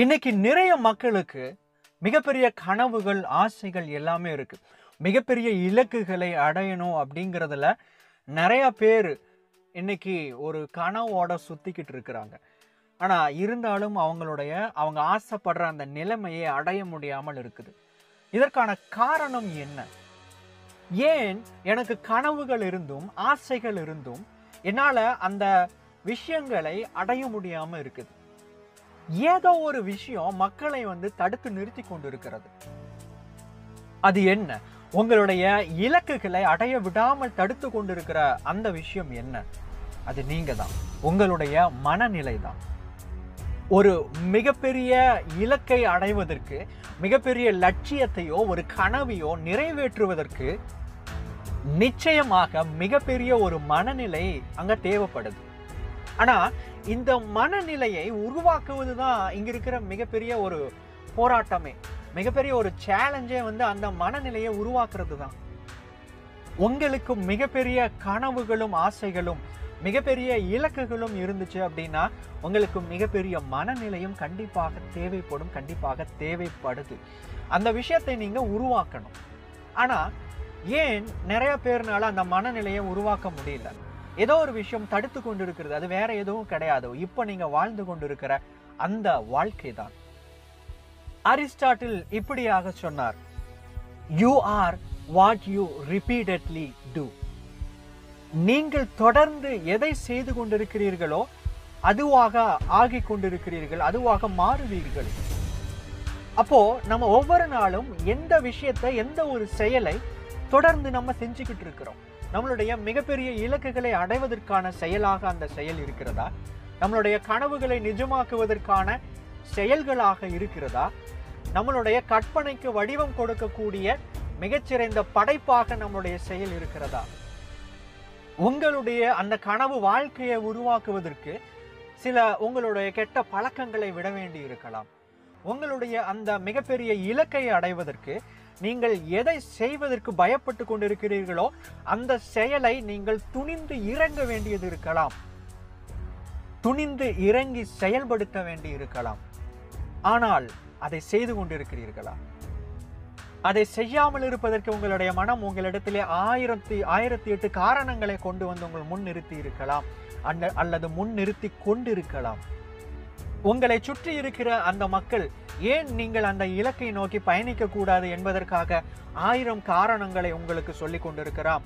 இன்னைக்கு நிறைய மக்களுக்கு மிகப்பெரிய கனவுகள் ஆசைகள் எல்லாமே இருக்கு. மிகப்பெரிய இலக்குகளை அடையணும் அப்படிங்கிறதுல நிறைய பேர் இன்னைக்கு ஒரு கனவோட சுத்திக்கிட்டு இருக்கிறாங்க. ஆனால் இருந்தாலும் அவங்களுடைய அவங்க ஆசைப்படுற அந்த நிலைமையை அடைய முடியாமல் இருக்குது. இதற்கான காரணம் என்ன? ஏன் எனக்கு கனவுகள் இருந்தும் ஆசைகள் இருந்தும் என்னால் அந்த விஷயங்களை அடைய முடியாமல் இருக்குது? ஏதோ ஒரு விஷயம் மக்களை வந்து தடுத்து நிறுத்தி கொண்டு இருக்கிறது அது என்ன? உங்களுடைய இலக்குகளை அடைய விடாமல் தடுத்து கொண்டிருக்கிற அந்த விஷயம் என்ன? அது நீங்க தான். உங்களுடைய மனநிலை தான். ஒரு மிகப்பெரிய இலக்கை அடைவதற்கு மிகப்பெரிய லட்சியத்தையோ ஒரு கனவையோ நிறைவேற்றுவதற்கு நிச்சயமாக மிகப்பெரிய ஒரு மனநிலை அங்க தேவைப்படுது. ஆனால் இந்த மனநிலையை உருவாக்குவது தான் இங்கே இருக்கிற மிகப்பெரிய ஒரு போராட்டமே. மிகப்பெரிய ஒரு சேலஞ்சே வந்து அந்த மனநிலையை உருவாக்குறது தான் உங்களுக்கு மிகப்பெரிய கனவுகளும் ஆசைகளும் மிகப்பெரிய இலக்குகளும் இருந்துச்சு அப்படின்னா உங்களுக்கு மிகப்பெரிய மனநிலையும் கண்டிப்பாக தேவைப்படும் கண்டிப்பாக தேவைப்படுது. அந்த விஷயத்தை நீங்கள் உருவாக்கணும். ஆனால் ஏன் நிறைய பேர்னால அந்த மனநிலையை உருவாக்க முடியல? ஏதோ ஒரு விஷயம் தடுத்து கொண்டு இருக்கிறது அது வேற எதுவும் கிடையாது. இப்போ நீங்க வாழ்ந்து கொண்டிருக்கிற அந்த வாழ்க்கை தான். அரிஸ்டாட்டில் இப்படியாக சொன்னார். You are what you repeatedly do நீங்கள் தொடர்ந்து எதை செய்து கொண்டிருக்கிறீர்களோ அதுவாக ஆகி கொண்டிருக்கிறீர்கள் அதுவாக மாறுவீர்கள். அப்போ நம்ம ஒவ்வொரு நாளும் எந்த விஷயத்தை எந்த ஒரு செயலை தொடர்ந்து நம்ம செஞ்சுக்கிட்டு இருக்கிறோம். நம்மளுடைய மிகப்பெரிய இலக்குகளை அடைவதற்கான செயலாக அந்த செயல் இருக்கிறதா? நம்மளுடைய கனவுகளை நிஜமாக்குவதற்கான செயல்களாக இருக்கிறதா? நம்மளுடைய கற்பனைக்கு வடிவம் கொடுக்கக்கூடிய மிகச்சிறந்த படைப்பாக நம்மளுடைய செயல் இருக்கிறதா? உங்களுடைய அந்த கனவு வாழ்க்கையை உருவாக்குவதற்கு சில உங்களுடைய கெட்ட பழக்கங்களை விட வேண்டி இருக்கலாம். உங்களுடைய அந்த மிகப்பெரிய இலக்கை அடைவதற்கு நீங்கள் எதை செய்வதற்கு பயப்பட்டு கொண்டிருக்கிறீர்களோ அந்த செயலை நீங்கள் துணிந்து இறங்க வேண்டியது இருக்கலாம். துணிந்து இறங்கி செயல்படுத்த வேண்டி இருக்கலாம். ஆனால் அதை செய்து கொண்டிருக்கிறீர்களா? அதை செய்யாமல் இருப்பதற்கு உங்களுடைய மனம் உங்களிடத்திலே ஆயிரத்தி ஆயிரத்தி எட்டு காரணங்களை கொண்டு வந்து உங்கள் முன் நிறுத்தி இருக்கலாம். அல்லது முன் நிறுத்தி கொண்டிருக்கலாம். உங்களை சுற்றி இருக்கிற அந்த மக்கள் ஏன் நீங்கள் அந்த இலக்கை நோக்கி பயணிக்க கூடாது என்பதற்காக ஆயிரம் காரணங்களை உங்களுக்கு சொல்லிக் கொண்டிருக்கிறார்.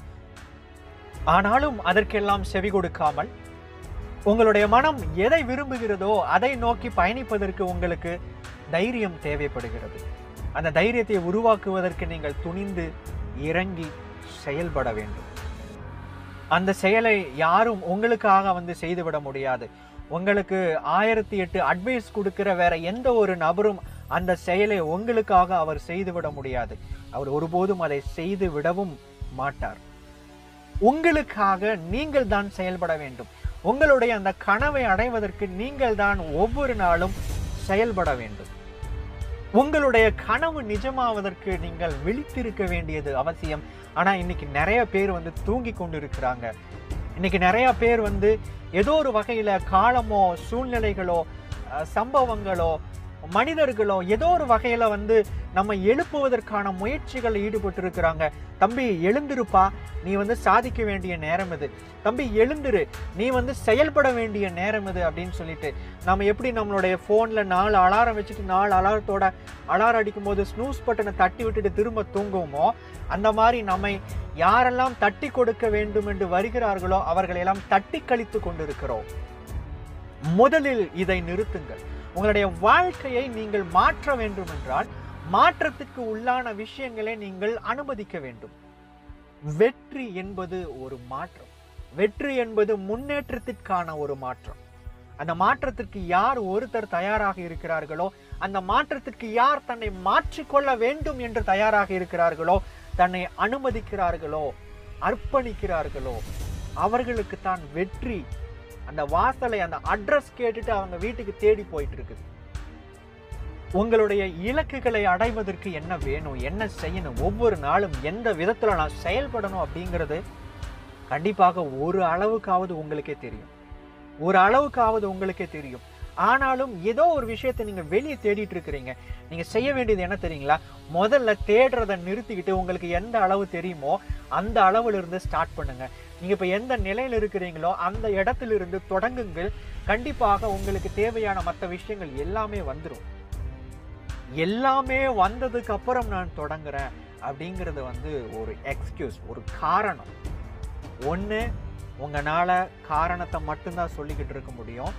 ஆனாலும் அதற்கெல்லாம் செவி கொடுக்காமல் உங்களுடைய மனம் எதை விரும்புகிறதோ அதை நோக்கி பயணிப்பதற்கு உங்களுக்கு தைரியம் தேவைப்படுகிறது. அந்த தைரியத்தை உருவாக்குவதற்கு நீங்கள் துணிந்து இறங்கி செயல்பட வேண்டும். அந்த செயலை யாரும் உங்களுக்காக வந்து செய்துவிட முடியாது. உங்களுக்கு ஆயிரத்தி எட்டு அட்வைஸ் கொடுக்கிற வேற எந்த ஒரு நபரும் அந்த செயலை உங்களுக்காக அவர் செய்துவிட முடியாது. அவர் ஒருபோதும் அதை செய்து விடவும் மாட்டார். உங்களுக்காக நீங்கள் தான் செயல்பட வேண்டும். உங்களுடைய அந்த கனவை அடைவதற்கு நீங்கள் தான் ஒவ்வொரு நாளும் செயல்பட வேண்டும். உங்களுடைய கனவு நிஜமாவதற்கு நீங்கள் விழித்திருக்க வேண்டியது அவசியம். ஆனா இன்னைக்கு நிறைய பேர் வந்து தூங்கி கொண்டு இருக்கிறாங்க இன்னைக்கு நிறையா பேர் வந்து ஏதோ ஒரு வகையில் காலமோ சூழ்நிலைகளோ சம்பவங்களோ மனிதர்களோ ஏதோ ஒரு வகையில் வந்து நம்ம எழுப்புவதற்கான முயற்சிகள் ஈடுபட்டிருக்கிறாங்க. தம்பி எழுந்திருப்பா. நீ வந்து சாதிக்க வேண்டிய நேரம் இது. தம்பி எழுந்திரு. நீ வந்து செயல்பட வேண்டிய நேரம் இது அப்படின்னு சொல்லிட்டு நம்ம எப்படி நம்மளுடைய ஃபோனில் நாலு அலாரம் வச்சுட்டு நாலு அலாரத்தோட அலாரம் அடிக்கும்போது ஸ்னூஸ் பட்டனை தட்டி விட்டுட்டு திரும்ப தூங்குவோமோ அந்த மாதிரி நம்மை யாரெல்லாம் தட்டி கொடுக்க வேண்டும் என்று வருகிறார்களோ அவர்களையெல்லாம் தட்டி கழித்து கொண்டிருக்கிறோம். முதலில் இதை நிறுத்துங்கள். உங்களுடைய வாழ்க்கையை நீங்கள் மாற்ற வேண்டும் என்றால் மாற்றத்துக்கு உள்ளான விஷயங்களை நீங்கள் அனுமதிக்க வேண்டும். வெற்றி என்பது ஒரு மாற்றம். வெற்றி என்பது முன்னேற்றத்திற்கான ஒரு மாற்றம். அந்த மாற்றத்திற்கு யார் ஒருத்தர் தயாராக இருக்கிறார்களோ அந்த மாற்றத்திற்கு யார் தன்னை மாற்றிக்கொள்ள வேண்டும் என்று தயாராக இருக்கிறார்களோ தன்னை அனுமதிக்கிறார்களோ அர்ப்பணிக்கிறார்களோ அவர்களுக்கு தான் வெற்றி அந்த வாசலை அந்த அட்ரஸ் கேட்டுட்டு அவங்க வீட்டுக்கு தேடி போயிட்டு இருக்குது உங்களுடைய இலக்குகளை அடைவதற்கு என்ன வேணும் என்ன செய்யணும் ஒவ்வொரு நாளும் எந்த விதத்தில் நான் செயல்படணும் அப்படிங்கிறது கண்டிப்பாக ஒரு அளவுக்காவது உங்களுக்கே தெரியும். ஒரு அளவுக்காவது உங்களுக்கே தெரியும். ஆனாலும் ஏதோ ஒரு விஷயத்தை நீங்கள் வெளியே தேடிட்டு இருக்கிறீங்க நீங்கள் செய்ய வேண்டியது என்ன தெரியுங்களா? முதல்ல தேடுறதை நிறுத்திக்கிட்டு உங்களுக்கு எந்த அளவு தெரியுமோ அந்த அளவுலேருந்து ஸ்டார்ட் பண்ணுங்கள் நீங்கள் இப்போ எந்த நிலையில் இருக்கிறீங்களோ அந்த இடத்துல இருந்து தொடங்குங்கள். கண்டிப்பாக உங்களுக்கு தேவையான மற்ற விஷயங்கள் எல்லாமே வந்துடும் எல்லாமே வந்ததுக்கு அப்புறம் நான் தொடங்குறேன் அப்படிங்கிறது வந்து ஒரு எக்ஸ்கியூஸ் ஒரு காரணம். ஒன்று உங்களால் காரணத்தை மட்டும்தான் சொல்லிக்கிட்டு இருக்க முடியும்.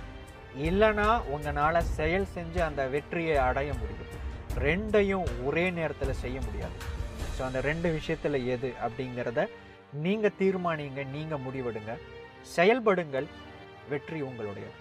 இல்லைன்னா உங்களால் செயல் செஞ்சு அந்த வெற்றியை அடைய முடியும். ரெண்டையும் ஒரே நேரத்தில் செய்ய முடியாது. ஸோ அந்த ரெண்டு விஷயத்தில் எது அப்படிங்கிறத நீங்கள் தீர்மானிங்க நீங்கள் முடிவெடுங்க. செயல்படுங்கள் வெற்றி உங்களுடையது.